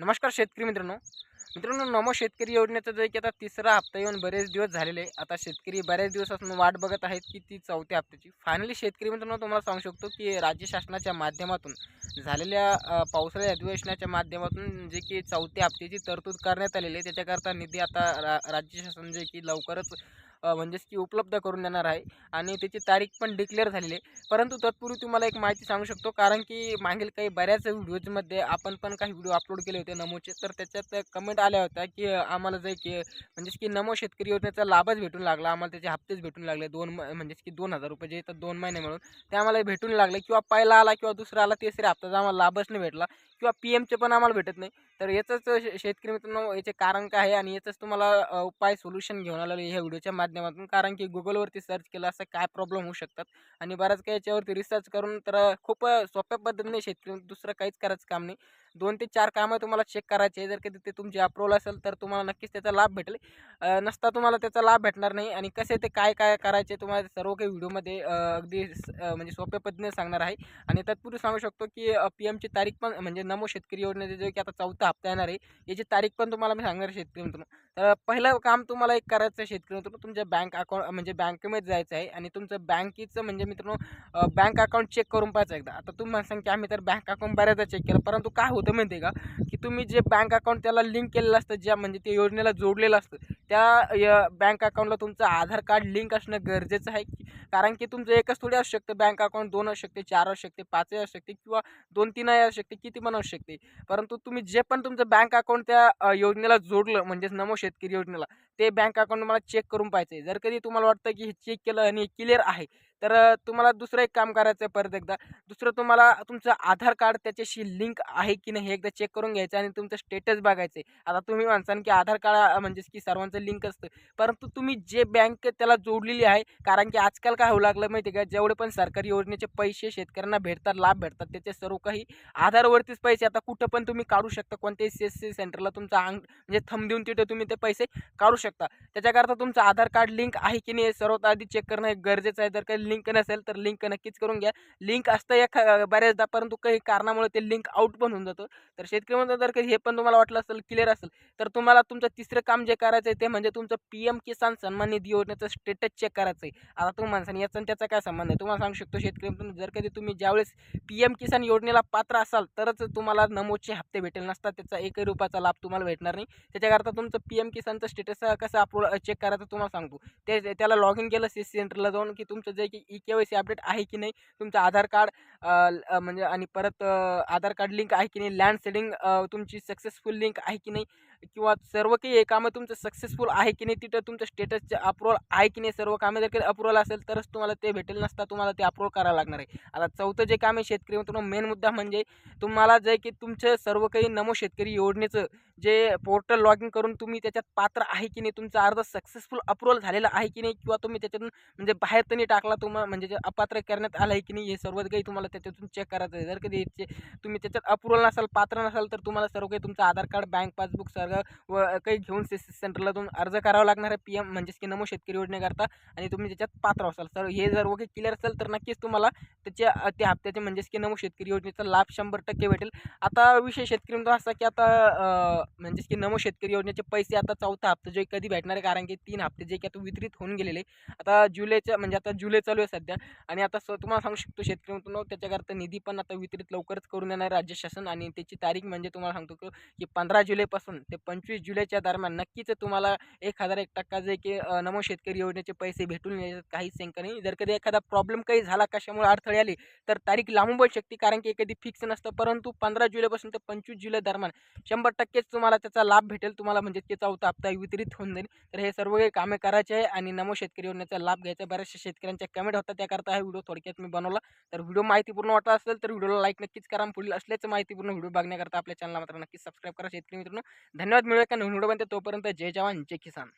नमस्कार शेतकरी मित्रांनो. मित्रांनो नमो शेतकरी योजनेचा जे की आता तिसरा हप्ता येऊन बरेच दिवस झालेले आहे आता शेतकरी बऱ्याच दिवसापासून वाट बघत आहेत की ती चौथ्या हप्त्याची. फायनली शेतकरी मित्रांनो तुम्हाला सांगू शकतो की राज्य शासनाच्या माध्यमातून झालेल्या पावसाळी अधिवेशनाच्या माध्यमातून जे की चौथ्या हप्त्याची तरतूद करण्यात आलेली आहे. त्याच्याकरता निधी आता रा राज्य शासन जे की लवकरच म्हणजेच की उपलब्ध करून देणार आहे. आणि त्याची तारीख पण डिक्लेअर झालेली आहे. परंतु तत्पूर्वी तुम्हाला एक माहिती सांगू शकतो. कारण की मागील काही बऱ्याच व्हिडिओजमध्ये आपण पण काही व्हिडिओ अपलोड केले होते नमोचे. तर त्याच्यात कमेंट आल्या होत्या की आम्हाला जे की म्हणजेच की नमो शेतकरी योजनेचा लाभच भेटून लागला. आम्हाला त्याचे हप्तेच भेटून लागले. दोन म- म्हणजेच की दोन हजार रुपये जे येतात दोन महिने मिळून ते आम्हाला भेटून लागले. किंवा पहिला आला किंवा दुसरा आला तिसऱ्या हप्त्याचा आम्हाला लाभच नाही भेटला. किंवा पी एमचे पण आम्हाला भेटत नाही. तर याचंच शे- शेतकरी मित्रांनो याचे कारण काय आहे आणि याचंच तुम्हाला उपाय सोल्युशन घेऊन आलेलं ह्या व्हिडिओच्या माध्यमातून. कारण की गुगलवरती सर्च केलं असं काय प्रॉब्लेम होऊ शकतात? आणि बऱ्याच काही याच्यावरती रिसर्च करून तर खूप सोप्या पद्धतीने शेतकरी दुसरं काहीच करायचं काम नाही. दोन ते चार कामं तुम्हाला चेक करायचे. जर कधी ते तुमची अप्रूव्हल असेल तर तुम्हाला नक्कीच त्याचा लाभ भेटेल. नसता तुम्हाला त्याचा लाभ भेटणार नाही. आणि कसे ते काय काय करायचे तुम्हाला सर्व काही व्हिडिओमध्ये अगदी म्हणजे सोप्या पद्धतीने सांगणार आहे. आणि तत्पूर्वी सांगू शकतो की पी एमची तारीख पण म्हणजे नमो शेतकरी योजनेचे जे की आता चौथा हप्ता येणार आहे याची तारीख पण तुम्हाला मी सांगणार आहे शेतकरी मित्रांनो. तर पहिलं काम तुम्हाला एक करायचं आहे शेतकरी मित्रांनो तुमच्या बँक अकाउंट म्हणजे बँकेमध्ये जायचं आहे आणि तुमचं बँकेचं म्हणजे मित्रांनो बँक अकाउंट चेक करून पाहायचं एकदा. आता तुम्ही म्हणसान की आम्ही तर बँक अकाउंट बऱ्याचदा चेक केलं परंतु काय होतं माहिती आहे का? की तुम्ही जे बँक अकाउंट त्याला लिंक केलेलं असतं ज्या म्हणजे ते योजनेला जोडलेलं असतं त्या बँक अकाउंटला तुमचं आधार कार्ड लिंक असणं गरजेचं आहे. कारण की तुमचं एकच थोडी असू शकतं. बँक अकाउंट दोन असू शकते चार असू शकते पाचही असू शकते किंवा दोन तीनही असू शकते किती पण असू शकते. परंतु तुम्ही जे पण तुमचं बँक अकाउंट त्या योजनेला जोडलं म्हणजेच नमो शेतकरी योजनेला ते बँक अकाउंट मला चेक करून पाहिजे आहे जर कधी तुम्हाला वाटतं की हे चेक केलं आणि क्लिअर आहे तर तुम्हाला दुसरं एक काम करायचं आहे परत एकदा. दुसरं तुम्हाला तुमचं आधार कार्ड त्याच्याशी लिंक आहे की नाही हे एकदा चेक करून घ्यायचं आणि तुमचं स्टेटस बघायचं आहे आता तुम्ही म्हणसान की आधार कार्ड म्हणजेच की सर्वांचं लिंक असतं. परंतु तुम्ही जे बँक त्याला जोडलेली आहे कारण की आजकाल काय होऊ लागलं माहिती आहे का? जेवढे पण सरकारी योजनेचे पैसे शेतकऱ्यांना भेटतात लाभ भेटतात त्याचे सर्व काही आधारवरतीच पैसे आता कुठं पण तुम्ही काढू शकता. कोणत्याही सी एस सी सेंटरला तुमचा अंग म्हणजे थंब देऊन तिथे तुम्ही ते पैसे काढू शकता. त्याच्याकरता तुमचं आधार कार्ड लिंक आहे की नाही सर्वात आधी चेक करणं हे गरजेचं आहे. जर काही लिंक नसेल तर लिंक नक्कीच करून घ्या. लिंक असतं या बऱ्याचदा परंतु काही कारणामुळे ते लिंक आउट पण होऊन जातं. तर शेतकरी म्हणतो जर काही हे पण तुम्हाला वाटलं असेल क्लिअर असेल तर तुम्हाला तुमचं तिसरं काम जे करायचं आहे ते म्हणजे तुमचं पी एम किसान सन्मान निधी योजनेचं स्टेटस चेक करायचं आहे. आता तुम्ही माणसान याचा आणि त्याचा काय संबंध आहे? तुम्हाला सांगू शकतो शेतकरी जर कधी तुम्ही ज्यावेळेस पी एम किसान योजनेला पात्र असाल तरच तुम्हाला नमोदचे हप्ते भेटेल. नसतात त्याचा एकही रुपयाचा लाभ तुम्हाला भेटणार नाही. त्याच्याकरता तुमचं पी एम किसानचं स्टेटस कसं अप्रूव्ह चेक करायचं तुम्हाला सांगतो. ते त्याला लॉग इन केलं सी सेंटरला जाऊन की तुमचं जे की E K Y C update आहे की नाही तुमचं आधार कार्ड म्हणजे आणि परत आधार कार्ड लिंक आहे की नाही लँड सेडिंग तुमची सक्सेसफुल लिंक आहे की नाही किंवा सर्व काही हे कामं तुमचं सक्सेसफुल आहे की नाही तिथं तुमचं स्टेटसचे अप्रूवल आहे की नाही सर्व कामे जर काही अप्रूव्हल असेल तरच तुम्हाला ते भेटेल नसता तुम्हाला ते अप्रूव्हल करावं लागणार आहे. आता चौथं जे काम आहे शेतकरी मित्रांनो मेन मुद्दा म्हणजे तुम्हाला जे की तुमचं सर्व काही नमो शेतकरी योजनेचं जे पोर्टल लॉग इन करून तुम्ही त्याच्यात पात्र आहे की की नाही तुमचा अर्ज सक्सेसफुल अप्रूव्हल झालेला आहे की नाही? किंवा तुम्ही त्याच्यातून म्हणजे बाहेर तरी नाही टाकला तुम्हाला म्हणजे अपात्र करण्यात आलं आहे की नाही हे सर्व काही तुम्हाला त्याच्यातून चेक करायचं आहे. जर कधी तुम्ही त्याच्यात अप्रुव्हल नसाल पात्र नसाल तर तुम्हाला सर्व काही तुमचं आधार कार्ड बँक पासबुक सर्व व काही घेऊन सी सेंटरला जाऊन अर्ज करावा लागणार आहे. पी एम म्हणजेच की नमो शेतकरी योजनेकरता आणि तुम्ही त्याच्यात पात्र असाल. तर हे जर वगैरे क्लिअर असेल तर नक्कीच तुम्हाला त्याच्या त्या हप्त्याचे म्हणजेच की नमो शेतकरी योजनेचा लाभ शंभर टक्के भेटेल. आता विषय शेतकरी मित्र असा की आता म्हणजेच की नमो शेतकरी योजनेचे पैसे आता चौथा हप्ता जे कधी भेटणार आहे? कारण की तीन हप्ते जे की आता वितरित होऊन गेलेले. आता जुलैच्या म्हणजे आता जुलै चालू आहे सध्या. आणि आता स तुम्हाला सांगू शकतो शेतकरी मित्रांनो त्याच्याकरता निधी पण आता वितरित लवकरच करून देणार राज्य शासन. आणि त्याची तारीख म्हणजे तुम्हाला सांगतो की पंधरा जुलैपासून ते पंचवीस जुलैच्या दरम्यान नक्कीच तुम्हाला एक हजार एक टक्का जे की नमो शेतकरी योजनेचे पैसे भेटून याच्यात काहीच शंका नाही. जर कधी एखादा प्रॉब्लेम काही झाला कशामुळे अडथळे आले तर तारीख लांबून पण शकते. कारण की कधी फिक्स नसतं. परंतु पंधरा जुलैपासून ते पंचवीस जुलै दरम्यान शंभर टक्केच तुम्हाला त्याचा लाभ भेटेल. तुम्हाला म्हणजे त्याचा चौथा हप्ता वितरित होऊन जाईल तर हे सर्व काही कामे करायचे आहे आणि नमो शेतकरी योजनेचा लाभ घ्यायचा बऱ्याचशा शेतकऱ्यांच्या कमेंट होता त्याकरता हा व्हिडिओ थोडक्यात मी बनवला. तर व्हिडिओ माहितीपूर्ण वाटला असेल तर व्हिडिओला लाईक नक्कीच करा. पुढील असल्याचं माहितीपूर्ण व्हिडिओ बघण्याकरता आपल्या चॅनलला मात्र नक्कीच सबस्क्राईब करा शेतकरी मित्रांनो. धन्यवाद. मिळूया का व्हिडिओ बनते तोपर्यंत जय जवान जय किसान.